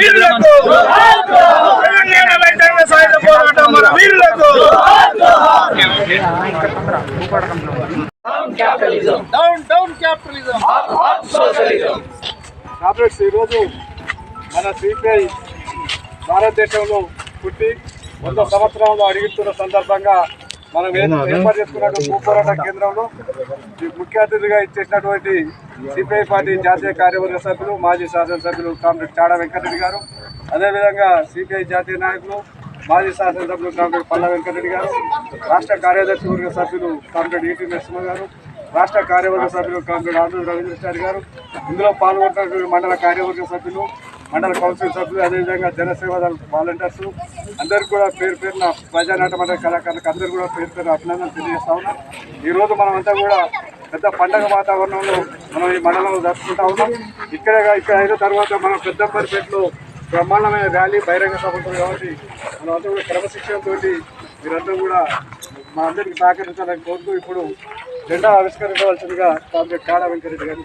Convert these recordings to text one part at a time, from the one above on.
వీరులకు తెలంగాణ రైతాంగ సాయుధ పోరాటం మన వీరులకు డౌన్ డౌన్ క్యాపిటలిజం. కామ్రేడ్స్ ఈరోజు మన సిపిఐ భారతదేశంలో పుట్టి వంద సంవత్సరంలో అడుగుతున్న సందర్భంగా మనం ఏర్పాటు చేసుకున్నట్టు భూ పోరాట కేంద్రంలో ముఖ్య అతిథిగా ఇచ్చేసినటువంటి సిపిఐ పార్టీ జాతీయ కార్యవర్గ సభ్యులు మాజీ శాసనసభ్యులు కామ్రేడ్ చాడా వెంకటరెడ్డి గారు అదేవిధంగా సిపిఐ జాతీయ నాయకులు మాజీ శాసనసభ్యులు కామ్రేడ్ పల్ల వెంకటరెడ్డి గారు రాష్ట్ర కార్యదర్శి వర్గ సభ్యులు కామ్రేడ్ ఈటీ నరసింహ గారు రాష్ట్ర కార్యవర్గ సభ్యులు కామ్రేడ్ ఆంధ్ర రవీంద్ర రెడ్డి గారు ఇందులో పాల్గొంటున్న మండల కార్యవర్గ సభ్యులు మండల కౌన్సిల్ సభ్యులు అదేవిధంగా జనసేవ దళ వాలంటీర్స్ అందరికీ కూడా పేరు పేరున ప్రజానాట మండల కళాకారులకు అందరూ కూడా పేరు పేరు అభినందనలు తెలియజేస్తా ఉన్నాం. ఈరోజు మనమంతా కూడా పెద్ద పండగ వాతావరణంలో మనం ఈ మండలంలో జరుపుకుంటా ఉన్నాం. ఇక్కడ ఇక్కడ అయిన తర్వాత మనం పెద్దంబరిపేటలో బ్రహ్మాండమైన ర్యాలీ బహిరంగ సభ కాబట్టి మనమంతా అంతా కూడా క్రమశిక్షణతో మీరంతా కూడా మా అందరికి సహకరించాలని కోరుతూ ఇప్పుడు జెండా ఆవిష్కరించవలసిందిగా కామ్రేడ్ కాడా వెంకరెడ్డి గారు.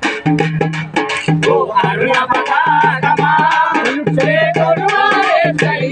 Oh, Arunapata, Kama, Sre Koruva, Sre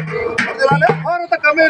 ਔਰ ਉਹ ਤਾਂ ਕਮੇ